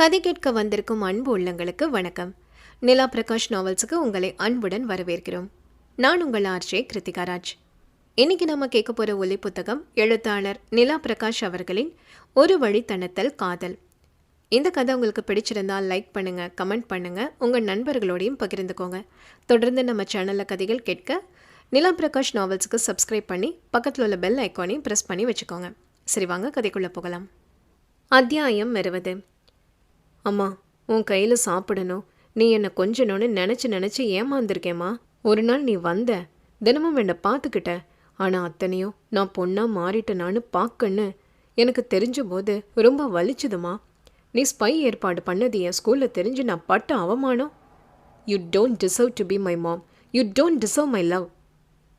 கதை கேட்க வந்திருக்கும் அன்பு உள்ளங்களுக்கு வணக்கம். நிலா பிரகாஷ் நாவல்ஸுக்கு உங்களை அன்புடன் வரவேற்கிறோம். நான் உங்கள் ஆர்ஜே கிருத்திகா ராஜ். இன்னைக்கு நம்ம கேட்க போகிற ஒலி புத்தகம் எழுத்தாளர் நிலா பிரகாஷ் அவர்களின் ஒரு வழித்தனத்தல் காதல். இந்த கதை உங்களுக்கு பிடிச்சிருந்தால் லைக் பண்ணுங்க கமெண்ட் பண்ணுங்க உங்கள் நண்பர்களோடையும் பகிர்ந்துக்கோங்க. தொடர்ந்து நம்ம சேனலில் கதைகள் கேட்க நிலா பிரகாஷ் நாவல்ஸுக்கு சப்ஸ்கிரைப் பண்ணி பக்கத்தில் உள்ள பெல் ஐக்கானையும் ப்ரெஸ் பண்ணி வச்சுக்கோங்க. சரி வாங்க கதைக்குள்ளே போகலாம். அத்தியாயம் இருபது. அம்மா உன் கையில் சாப்பிடணும். நீ என்னை கொஞ்சணும்னு நினச்சி நினச்சி ஏமாந்துருக்கேம்மா. ஒரு நாள் நீ வந்த தினமும் என்னை பார்த்துக்கிட்ட. ஆனால் அத்தனையும் நான் பொண்ணாக மாறிட்டேனான்னு பார்க்கன்னு எனக்கு தெரிஞ்ச போது ரொம்ப வலிச்சுதுமா நீ ஸ்பை ஏற்பாடு பண்ணது என் ஸ்கூலில் தெரிஞ்சு நான் பட்ட அவமானம். You don't deserve to be my mom you don't deserve my love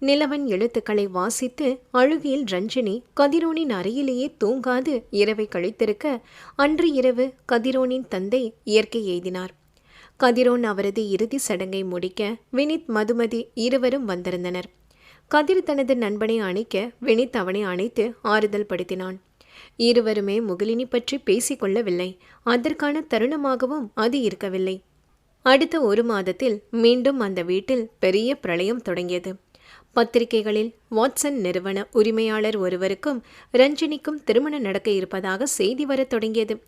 Nilavan எழுத்துக்களை வாசித்து அழுகையில் ரஞ்சினி கதிரோனின் அறையிலேயே தூங்காது இரவை கழித்திருக்க அன்று இரவு கதிரோனின் தந்தை இயற்கை எய்தினார் கதிரோன் அவரது இறுதி சடங்கை முடிக்க வினித் மதுமதி இருவரும் வந்திருந்தனர். கதிர் தனது நண்பனை அணைக்க வினித் அவனை அணைத்து ஆறுதல் படுத்தினான். இருவருமே முகிலினி பற்றி பேசிக்கொள்ளவில்லை. அதற்கான தருணமாகவும் அது இருக்கவில்லை. அடுத்த ஒரு மாதத்தில் மீண்டும் அந்த வீட்டில் பெரிய பிரளயம் தொடங்கியது. பத்திரிகைகளில் வாட்சன் நிறுவன உரிமையாளர் ஒருவருக்கும் ரஞ்சினிக்கும் திருமணம் நடக்க இருப்பதாக செய்தி வரத் தொடங்கியது.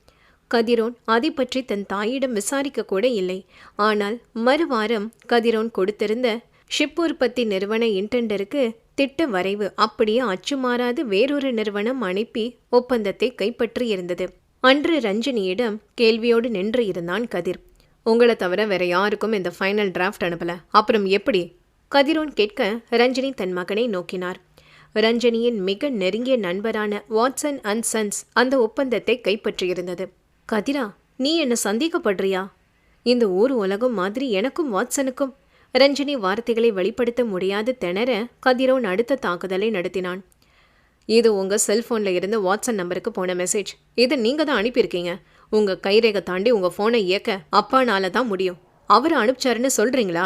கதிரோன் அதை பற்றி தன் தாயிடம் விசாரிக்க கூட இல்லை. ஆனால் மறுவாரம் கதிரோன் கொடுத்திருந்த ஷிப் உற்பத்தி நிறுவன இன்டெண்டருக்கு திட்ட வரைவு அப்படியே அச்சுமாறாது வேறொரு நிறுவனம் அனுப்பி ஒப்பந்தத்தை கைப்பற்றி இருந்தது. அன்று ரஞ்சினியிடம் கேள்வியோடு நின்று இருந்தான் கதிர். உங்களை தவிர வேற யாருக்கும் இந்த ஃபைனல் டிராஃப்ட் அனுப்பல. அப்புறம் எப்படி? கதிரோன் கேட்க ரஞ்சினி தன் மகனை நோக்கினார். ரஞ்சனியின் மிக நெருங்கிய நண்பரான வாட்சன் அண்ட் சன்ஸ் அந்த ஒப்பந்தத்தை கைப்பற்றியிருந்தது. கதிரா நீ என்ன சந்தேகப்படுறியா? இந்த ஊர் உலகம் மாதிரி எனக்கும் வாட்சனுக்கும். ரஞ்சினி வார்த்தைகளை வெளிப்படுத்த முடியாது திணற கதிரோன் அடுத்த தாக்குதலை நடத்தினான். இது உங்கள் செல்ஃபோனில் இருந்து வாட்ஸ்அப் நம்பருக்கு போன மெசேஜ் இதை நீங்கள் தான் அனுப்பியிருக்கீங்க. உங்கள் கைரேகை தாண்டி உங்கள் ஃபோனை இயக்க அப்பானால தான் முடியும். அவர் அனுப்பிச்சாருன்னு சொல்கிறீங்களா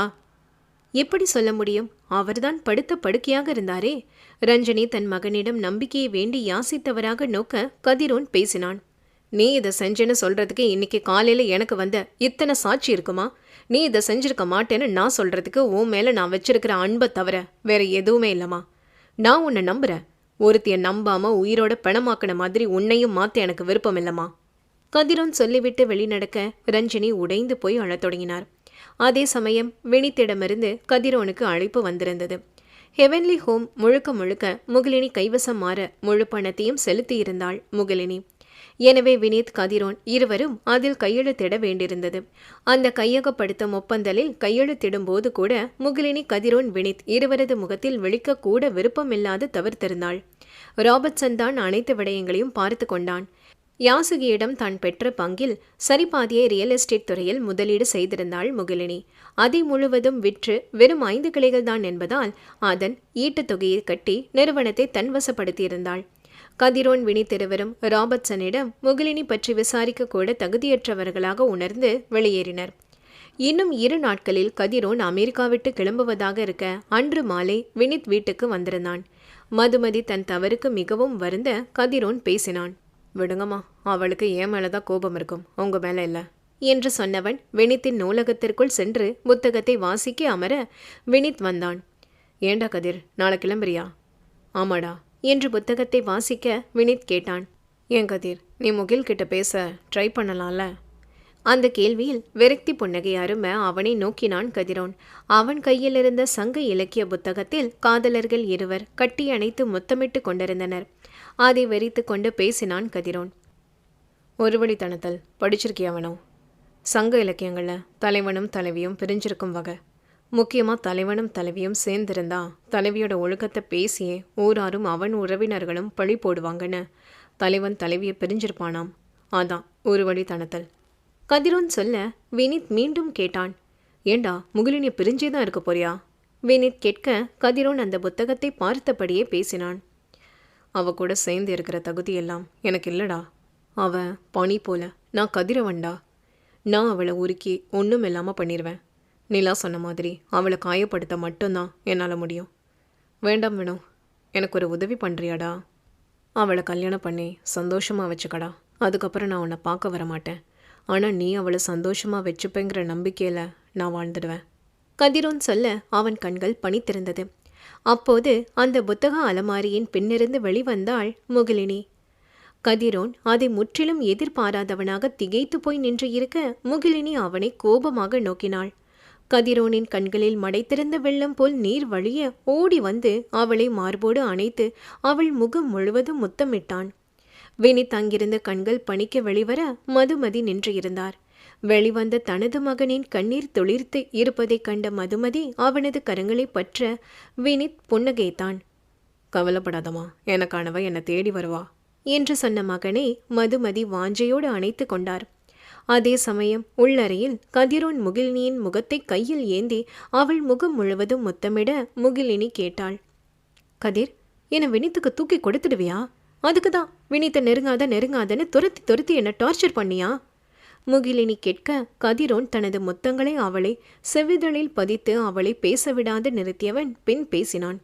எப்படி சொல்ல முடியும்? அவர்தான் படுத்த படுக்கையாக இருந்தாரே. ரஞ்சனி தன் மகனிடம் நம்பிக்கையை வேண்டி யாசித்தவராக நோக்க கதிரோன் பேசினான். நீ இதை செஞ்சேன்னு சொல்றதுக்கு இன்னைக்கு காலையில எனக்கு வந்த இத்தனை சாட்சி இருக்குமா? நீ இதை செஞ்சிருக்க மாட்டேன்னு நான் சொல்றதுக்கு உன் மேல நான் வச்சிருக்கிற அன்பை தவிர வேற எதுவுமே இல்லம்மா. நான் உன்னை நம்புறேன். ஒருத்திய நம்பாம உயிரோட பணமாக்கின மாதிரி உன்னையும் மாத்த எனக்கு விருப்பம் இல்லம்மா. கதிரோன் சொல்லிவிட்டு வெளிநடக்க ரஞ்சினி உடைந்து போய் அழத் தொடங்கினார். அதே சமயம் வினித்திடமிருந்து கதிரோனுக்கு அழைப்பு வந்திருந்தது. ஹெவன்லி ஹோம் முழுக்க முழுக்க முகிலினி கைவசம் மாற முழு பணத்தையும் செலுத்தியிருந்தாள் முகிலினி. எனவே வினீத் கதிரோன் இருவரும் அதில் கையெழுத்திட வேண்டியிருந்தது. அந்த கையகப்படுத்தும் ஒப்பந்தலில் கையெழுத்திடும் போது கூட முகிலினி கதிரோன் வினித் இருவரது முகத்தில் விழிக்கக்கூட விருப்பமில்லாது தவிர்த்திருந்தாள். ராபர்ட்சன் தான் அனைத்து விடயங்களையும் பார்த்து கொண்டான். யாசுகியிடம் தான் பெற்ற பங்கில் சரிபாதியை ரியல் எஸ்டேட் துறையில் முதலீடு செய்திருந்தாள் முகிலினி. அதை முழுவதும் விற்று வெறும் ஐந்து கிளைகள் தான் என்பதால் அதன் ஈட்டுத் தொகையை கட்டி நிறுவனத்தை தன்வசப்படுத்தியிருந்தாள். கதிரோன் வினித்திருவரும் ராபர்ட்சனிடம் முகிலினி பற்றி விசாரிக்க கூட தகுதியற்றவர்களாக உணர்ந்து வெளியேறினர். இன்னும் இரு நாட்களில் கதிரோன் அமெரிக்கா விட்டு கிளம்புவதாக இருக்க அன்று மாலை வினித் வீட்டுக்கு வந்திருந்தான். மதுமதி தன் தவறுக்கு மிகவும் வருந்த கதிரோன் பேசினான். விடுங்கம்மா அவளுக்கு ஏன் மேலே தான் கோபம் இருக்கும். உங்க மேலே இல்லை. என்று சொன்னவன் வினித்தின் நூலகத்திற்குள் சென்று புத்தகத்தை வாசிக்க அமர வினித் வந்தான். ஏண்டா கதிர் நாளை கிளம்புறியா? ஆமாடா என்று புத்தகத்தை வாசிக்க வினித் கேட்டான். ஏன் கதிர் நீ முகில் கிட்ட பேச ட்ரை பண்ணலாம்ல? அந்த கேள்வியில் விரக்தி புன்னகை அரும அவனை நோக்கினான் கதிரோன். அவன் கையில் இருந்த சங்க இலக்கிய புத்தகத்தில் காதலர்கள் இருவர் கட்டி அணைத்து முத்தமிட்டு கொண்டிருந்தனர். அதை வெறித்து கொண்டு பேசினான் கதிரோன். ஒரு வழித்தனத்தல் படிச்சிருக்கியவனோ சங்க இலக்கியங்களில் தலைவனும் தலைவியும் பிரிஞ்சிருக்கும் வகை. முக்கியமாக தலைவனும் தலைவியும் சேர்ந்திருந்தா தலைவியோட ஒழுக்கத்தை பேசியே ஊராரும் அவன் உறவினர்களும் பழி போடுவாங்கன்னு தலைவன் தலைவியை பிரிஞ்சிருப்பானாம். அதான் ஒரு வழித்தனத்தல் கதிரோன் சொல்ல வினித் மீண்டும் கேட்டான். ஏண்டா முகிலினி பிரிஞ்சே தான் இருக்க போறியா? வினித் கேட்க கதிரோன் அந்த புத்தகத்தை பார்த்தபடியே பேசினான். அவ கூட சேர்ந்து இருக்கிற தகுதியெல்லாம் எனக்கு இல்லடா. அவ பனி போல நான் கதிரவன்டா. நான் அவளை உருக்கி ஒன்றும் இல்லாமல் பண்ணிடுவேன் நிலா சொன்ன மாதிரி அவளை காயப்படுத்த மட்டும்தான் என்னால் முடியும். வேண்டாம் வேணும் எனக்கு ஒரு உதவி பண்ணுறியாடா அவளை கல்யாணம் பண்ணி சந்தோஷமாக வச்சுக்கடா. அதுக்கப்புறம் நான் உன்னை பார்க்க வரமாட்டேன். ஆனால் நீ அவளை சந்தோஷமாக வச்சுப்பேங்கிற நம்பிக்கையில் நான் வாழ்ந்துடுவேன். கதிரோன் சொல்ல அவன் கண்கள் பனித்திருந்தது. அப்போது அந்த புத்தக அலமாரியின் பின்னிருந்து வெளிவந்தாள் முகிலினி. கதிரோன் அதை முற்றிலும் எதிர்பாராதவனாக திகைத்து போய் நின்று இருக்க முகிலினி அவனை கோபமாக நோக்கினாள். கதிரோனின் கண்களில் மடைத்திருந்த வெள்ளம் போல் நீர் வழிய ஓடி வந்து அவளை மார்போடு அணைத்து அவள் முகம் முழுவதும் முத்தமிட்டான். வினி தங்கிருந்த கண்கள் பணிக்க வெளிவர மதுமதி நின்று இருந்தார் வெளிவந்த தனது மகனின் கண்ணீர் துளிர்த்து இருப்பதைக் கண்ட மதுமதி அவனது கரங்களை பற்ற வினித் புன்னகைத்தான். கவலைப்படாதம்மா எனக்கானவ என்னை தேடி வருவா என்று சொன்ன மகனை மதுமதி வாஞ்சையோடு அணைத்து கொண்டார். அதே சமயம் உள்ளறையில் கதிரோன் முகிலினியின் முகத்தை கையில் ஏந்தி அவள் முகம் முழுவதும் முத்தமிட முகிலினி கேட்டாள். கதிர் என்னை வினித்துக்கு தூக்கி கொடுத்துடுவியா? அதுக்கு தான் வினித்தை நெருங்காத நெருங்காதன்னு துரத்தி துரத்தி என்னை டார்ச்சர் பண்ணியா? முகிலினி கேட்க கதிரோன் தனது முத்தங்களை அவளை செவிதழில் பதித்து அவளை பேசவிடாது நிறுத்தியவன் பின் பேசினான்.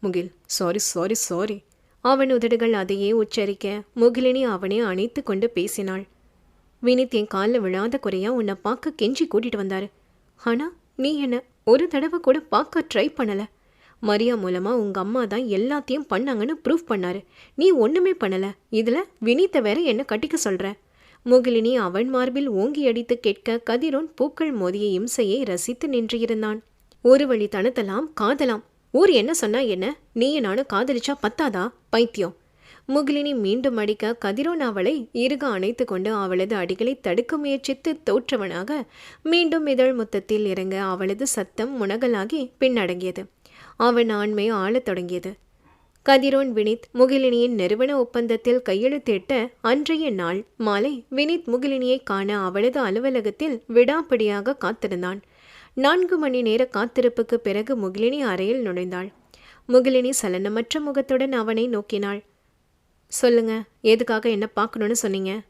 Mugil sorry sorry sorry. அவன் உதடுகள் அதையே உச்சரிக்க முகிலினி அவனை அணைத்து கொண்டு பேசினாள். வினித் என் காலில் விழாத குறையா உன்னை பார்க்க கெஞ்சி கூட்டிட்டு வந்தாரு. ஆனா நீ என்ன ஒரு தடவை கூட பார்க்க ட்ரை பண்ணல. மரியா மூலமா உங்க அம்மா தான் எல்லாத்தையும் பண்ணாங்கன்னு ப்ரூஃப் பண்ணாரு. நீ ஒண்ணுமே பண்ணல. இதுல வினித்த வேற என்ன கட்டிக்க சொல்ற? முகிலினி அவன் மார்பில் ஓங்கி அடித்து கேட்க கதிரோன் பூக்கள் மோதிய இம்சையை ரசித்து நின்றிருந்தான். ஒரு வழி தனத்தலாம் காதலாம். ஊர் என்ன சொன்னா என்ன? நீயும் நானும் காதலிச்சா பத்தாதா? பைத்தியம். முகிலினி மீண்டும் அடிக்க கதிரோன் அவளை இறுக அணைத்து கொண்டு அவளது அடிகளை தடுக்க முயற்சித்து தோற்றவனாக மீண்டும் இதழ் முத்தத்தில் இறங்க அவளது சத்தம் முனகலாகி பின்னடங்கியது. அவன் ஆண்மை ஆளத் தொடங்கியது. கதிரோன் வினித் முகிலினியின் நிறுவன ஒப்பந்தத்தில் கையெழுத்திட்ட அன்றைய நாள் மாலை வினித் முகிலினியை காண அவளது அலுவலகத்தில் விடாப்பிடியாக காத்திருந்தான். நான்கு மணி நேர காத்திருப்புக்கு பிறகு முகிலினி அறையில் நுழைந்தாள். முகிலினி சலனமற்ற முகத்துடன் அவனை நோக்கினாள். சொல்லுங்க எதுக்காக என்ன பார்க்கணும்னு சொன்னீங்க?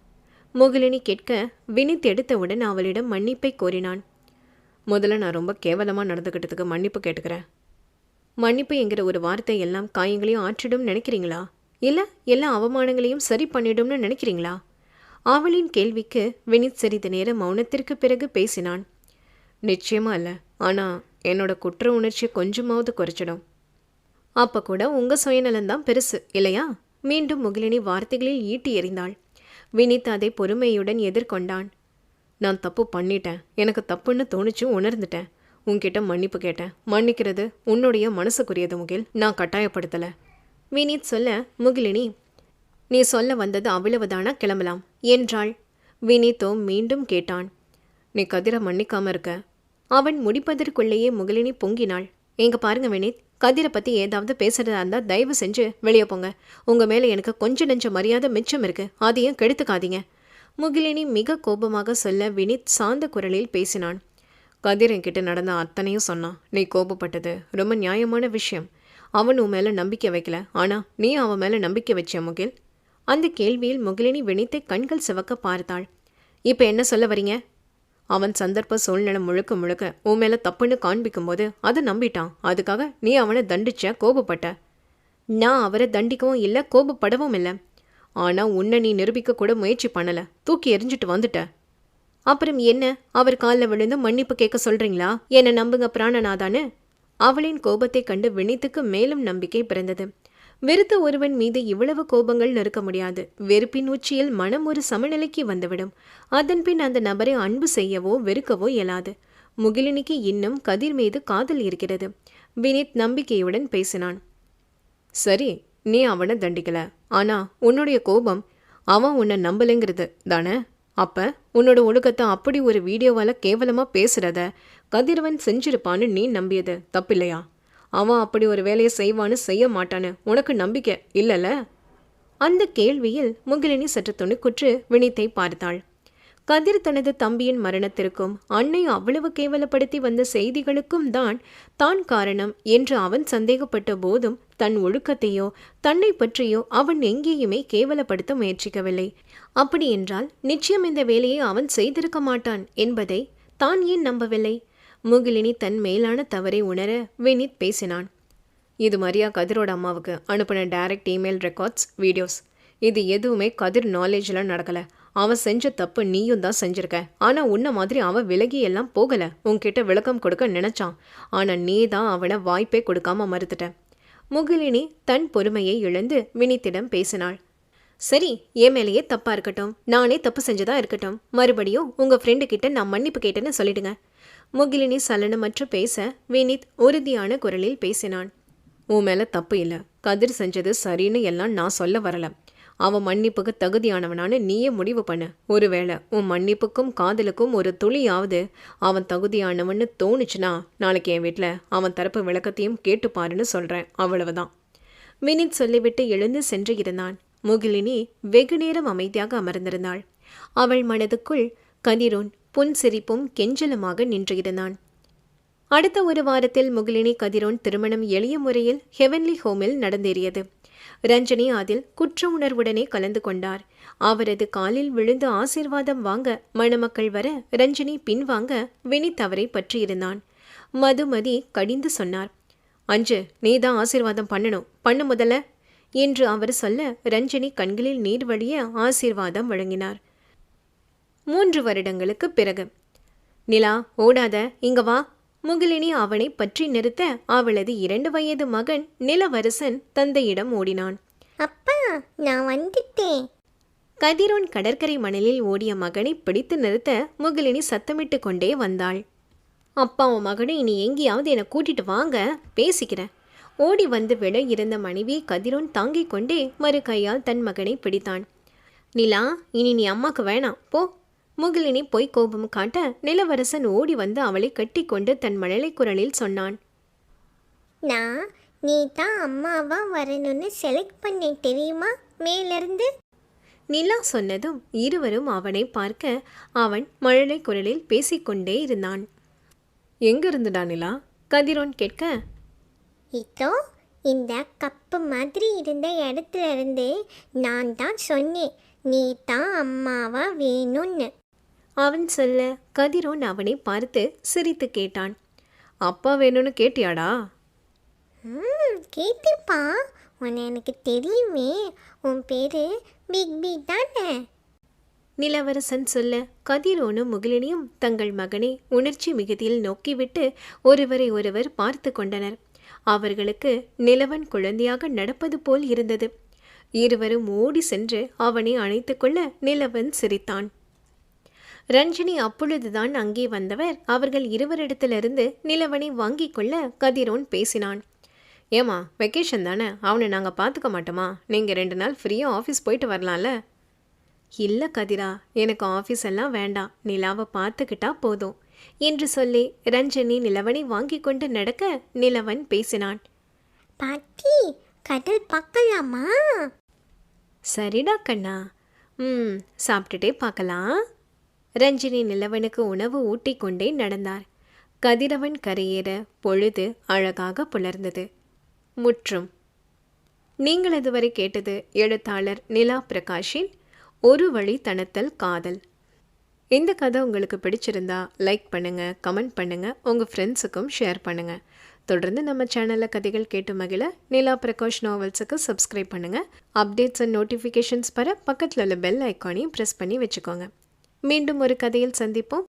முகிலினி கேட்க வினித் எடுத்தவுடன் அவளிடம் மன்னிப்பை கோரினான். முதல்ல நான் ரொம்ப கேவலமாக நடந்துக்கிட்டதுக்கு மன்னிப்பு கேட்டுக்கிறேன். மன்னிப்பு என்கிற ஒரு வார்த்தை எல்லாம் காயங்களையும் ஆற்றிடும் நினைக்கிறீங்களா? இல்லை எல்லா அவமானங்களையும் சரி பண்ணிடும்னு நினைக்கிறீங்களா? அவளின் கேள்விக்கு வினித் சிறிது நேரம் மௌனத்திற்கு பிறகு பேசினான். நிச்சயமா இல்லை. ஆனால் என்னோட குற்ற உணர்ச்சி கொஞ்சமாவது குறைச்சிடும். அப்போ கூட உங்கள் சுயநலம்தான் பெருசு இல்லையா? மீண்டும் முகிலினி வார்த்தைகளில் ஈட்டி எறிந்தாள். வினித் அதை பொறுமையுடன் எதிர்கொண்டான். நான் தப்பு பண்ணிட்டேன். எனக்கு தப்புன்னு தோணுச்சு உணர்ந்துட்டேன். உன்கிட்ட மன்னிப்பு கேட்டேன். மன்னிக்கிறது உன்னுடைய மனசுக்குரியது முகில். நான் கட்டாயப்படுத்தலை. வினீத் சொல்ல முகிலினி நீ சொல்ல வந்தது அவ்வளவுதானா? கிளம்பலாம். என்றாள். வினீத்தோ மீண்டும் கேட்டான். நீ கதிரை மன்னிக்காம இருக்க. அவன் முடிப்பதற்குள்ளேயே முகிலினி பொங்கினாள். எங்க பாருங்க வினீத் கதிரை பத்தி ஏதாவது பேசுறதா இருந்தா தயவு செஞ்சு வெளியே போங்க. உங்க மேல எனக்கு கொஞ்ச நெஞ்ச மரியாதை மிச்சம் இருக்கு. அதையும் கெடுத்துக்காதீங்க. முகிலினி மிக கோபமாக சொல்ல வினித் சாந்த குரலில் பேசினான். கதிர் என்கிட்ட நடந்த அத்தனையும் சொன்னான் நீ கோபப்பட்டது ரொம்ப நியாயமான விஷயம். அவன் உன் மேலே நம்பிக்கை வைக்கல. ஆனால் நீ அவன் மேலே நம்பிக்கை வச்ச முகில்? அந்த கேள்வியில் முகிலினி வினித்தை கண்கள் சிவக்க பார்த்தாள். இப்போ என்ன சொல்ல வரீங்க? அவன் சந்தர்ப்ப சூழ்நிலை முழுக்க முழுக்க உன் மேலே தப்புன்னு காண்பிக்கும்போது அதை நம்பிட்டான். அதுக்காக நீ அவனை தண்டிச்ச கோபப்பட்ட? நான் அவரை தண்டிக்கவும் இல்லை கோபப்படவும் இல்லை. ஆனால் உன்னை நீ நிரூபிக்க கூட முயற்சி பண்ணலை. தூக்கி எறிஞ்சிட்டு வந்துட்ட. அப்புறம் என்ன? அவர் காலில் விழுந்து மன்னிப்பு கேட்க சொல்றீங்களா? என்னை நம்புங்க பிராணநாதான்னு. அவளின் கோபத்தை கண்டு வினித்துக்கு மேலும் நம்பிக்கை பிறந்தது. வெறுத்த ஒருவன் மீது இவ்வளவு கோபங்கள் நெருக்க முடியாது. வெறுப்பின் உச்சியில் மனம் ஒரு சமநிலைக்கு வந்துவிடும். அதன்பின் அந்த நபரை அன்பு செய்யவோ வெறுக்கவோ இயலாது. முகிலினிக்கு இன்னும் கதிர் மீது காதல் இருக்கிறது. வினித் நம்பிக்கையுடன் பேசினான். சரி நீ அவனை தண்டிக்கல. ஆனா உன்னுடைய கோபம் அவன் உன்னை நம்பலைங்கிறது தானே? அப்போ உன்னோட ஒழுக்கத்தை அப்படி ஒரு வீடியோவால் கேவலமாக பேசுகிறத கதிரவன் செஞ்சிருப்பான்னு நீ நம்பியது. தப்பில்லையா? அவன் அப்படி ஒரு வேலையை செய்வான்னு செய்ய மாட்டான்னு உனக்கு நம்பிக்கை இல்லைல்ல அந்த கேள்வியில் முகிலினி சற்று துணிக்குற்று வினித்தை பார்த்தாள். கதிர் தனது தம்பியின் மரணத்திற்கும் அன்னை அவ்வளவு கேவலப்படுத்தி வந்த செய்திகளுக்கும் தான் தான் காரணம் என்று அவன் சந்தேகப்பட்ட போதும் தன் ஒழுக்கத்தையோ தன்னை பற்றியோ அவன் எங்கேயுமே கேவலப்படுத்த முயற்சிக்கவில்லை. அப்படியென்றால் நிச்சயம் இந்த வேலையை அவன் செய்திருக்க மாட்டான் என்பதை தான் ஏன் நம்பவில்லை? முகிலினி தன் மேலான தவறை உணர வினித் பேசினான். இது மரியா கதிரோட அம்மாவுக்கு அனுப்பின டைரக்ட் இமெயில் ரெக்கார்ட்ஸ் வீடியோஸ். இது எதுவுமே கதிர் நாலேஜில் நடக்கலை. அவன் செஞ்ச தப்பு நீயும் தான் செஞ்சிருக்க. ஆனால் உன்ன மாதிரி அவன் விலகி எல்லாம் போகலை. உன்கிட்ட விளக்கம் கொடுக்க நினைச்சான். ஆனால் நீ தான் அவனை வாய்ப்பே கொடுக்காம மறுத்துட்ட. முகிலினி தன் பொறுமையை இழந்து வினித்திடம் பேசினாள். சரி என் மேலேயே தப்பாக இருக்கட்டும். நானே தப்பு செஞ்சதா இருக்கட்டும். மறுபடியும் உங்கள் ஃப்ரெண்டு கிட்ட நான் மன்னிப்பு கேட்டேன்னு சொல்லிடுங்க. முகிலினி சலனமற்று பேச வினித் உறுதியான குரலில் பேசினான். உன் மேலே தப்பு இல்லை. கதிர் செஞ்சது சரின்னு எல்லாம் நான் சொல்ல வரல. அவன் மன்னிப்புக்கு தகுதியானவனான்னு நீயே முடிவு பண்ணு. ஒருவேளை உன் மன்னிப்புக்கும் காதலுக்கும் ஒரு துளியாவது அவன் தகுதியானவன்னு தோணுச்சுன்னா நாளைக்கு என் வீட்டில் அவன் தரப்பு விளக்கத்தையும் கேட்டுப்பாருன்னு சொல்கிறேன் அவ்வளவுதான். வினித் சொல்லிவிட்டு எழுந்து சென்று இருந்தான். முகிலினி வெகு நேரம் அமைதியாக அமர்ந்திருந்தாள். அவள் மனதுக்குள் கதிரோன் புன்சிரிப்பும் கெஞ்சலுமாக நின்று இருந்தான். அடுத்த ஒரு வாரத்தில் முகிலினி கதிரோன் திருமணம் எளிய முறையில் ஹெவன்லி ஹோமில் நடந்தேறியது. ரஞ்சனி அதில் குற்ற உணர்வுடனே கலந்து கொண்டார். அவரது காலில் விழுந்து ஆசீர்வாதம் வாங்க மணமக்கள் வர ரஞ்சனி பின்வாங்க வினித் அவரை பற்றியிருந்தான். மதுமதி கடிந்து சொன்னார் அஞ்சு நீதான் ஆசீர்வாதம் பண்ணணும். பண்ண முதல்ல என்று அவர் சொல்ல ரஞ்சனி கண்களில் நீர் வழிய ஆசீர்வாதம் வழங்கினார். மூன்று வருடங்களுக்கு பிறகு நிலா ஓடாத இங்க வா. முகிலினி அவனை பற்றி நிறுத்த அவளது இரண்டு வயது மகன் நிலவரசன் தந்தையிடம் ஓடினான். அப்பா நான் வந்துட்டேன். கதிரோன் கடற்கரை மணலில் ஓடிய மகனை பிடித்து நிறுத்த முகிலினி சத்தமிட்டு கொண்டே வந்தாள். அப்பா உன் மகனை இனி எங்கேயாவது என்னை கூட்டிட்டு வாங்க பேசிக்கிறேன். ஓடி வந்து விட இருந்த மனைவி கதிரோன் தாங்கிக் கொண்டே மறு கையால் தன் மகனை பிடித்தான். நிலா இனி நீ அம்மாக்கு வேணாம் போ. முகிலினி போய் கோபம் காட்ட நிலவரசன் ஓடி வந்து அவளை கட்டிக்கொண்டு தன் மழலை குரலில் சொன்னான். நான் நீ தான் அம்மாவா வரணும்னு செலக்ட் பண்ணேன் தெரியுமா? மேலிருந்து? நிலா சொன்னதும் இருவரும் அவனை பார்க்க அவன் மழலை குரலில் பேசிக்கொண்டே இருந்தான். எங்கிருந்துடா நிலா? கதிரோன் கேட்க. இதோ இந்த கப்பு மாதிரி இருந்த இடத்துல இருந்து நான் தான் சொன்னேன் நீ தான் அம்மாவா வேணும்னு. அவன் சொல்ல கதிரோன் அவனை பார்த்து சிரித்து கேட்டான். அப்பா வேணும்னு கேட்டியாடா? கேட்டுப்பா உன்னை எனக்கு தெரியுமே. உன் பேரு பிக் பி தானே? நிலவரசன் சொல்ல கதிரோனும் முகிலினியும் தங்கள் மகனை உணர்ச்சி மிகுதியில் நோக்கிவிட்டு ஒருவரை ஒருவர் பார்த்து கொண்டனர். அவர்களுக்கு நிலவன் குழந்தையாக நடப்பது போல் இருந்தது. இருவரும் ஓடி சென்று அவனை அணைத்துக்கொள்ள நிலவன் சிரித்தான். ரஞ்சினி அப்பொழுதுதான் அங்கே வந்தவர். அவர்கள் இருவரிடத்திலிருந்து நிலவனை வாங்கிக் கொள்ள கதிரோன் பேசினான். ஏமா வெக்கேஷன் தானே? அவனை நாங்கள் பார்த்துக்க மாட்டோமா? நீங்கள் ரெண்டு நாள் ஃப்ரீயாக ஆஃபீஸ் போயிட்டு வரலாம்ல? இல்லை கதிரா எனக்கு ஆஃபீஸ் எல்லாம் வேண்டாம். நிலாவை பார்த்துக்கிட்டா போதும். என்று சொல்லி ரஞ்சனி நிலவனை வாங்கி கொண்டு நடக்க நிலவன் பேசினான். பாட்டி கடல் பார்க்கலாமா? சரிடா கண்ணா. ம் சாப்பிட்டுட்டே பார்க்கலாம். ரஞ்சினி நிலவனுக்கு உணவு ஊட்டி கொண்டே நடந்தார். கதிரவன் கரையேற பொழுது அழகாக புலர்ந்தது. முற்றும். நீங்கள் இதுவரை கேட்டது எழுத்தாளர் நிலா பிரகாஷின் ஒரு வழி தனத்தல் காதல். இந்த கதை உங்களுக்கு பிடிச்சிருந்தா லைக் பண்ணுங்க கமெண்ட் பண்ணுங்க உங்க ஃப்ரெண்ட்ஸுக்கும் ஷேர் பண்ணுங்க. தொடர்ந்து நம்ம சேனலில் கதைகள் கேட்டு மகிழ நிலா பிரகாஷ் நாவல்ஸுக்கு சப்ஸ்கிரைப் பண்ணுங்க. அப்டேட்ஸ் அண்ட் நோட்டிஃபிகேஷன்ஸ் பெற பக்கத்தில் உள்ள பெல் ஐக்கானையும் ப்ரெஸ் பண்ணி வச்சுக்கோங்க. மீண்டும் ஒரு கதையில் சந்திப்போம்.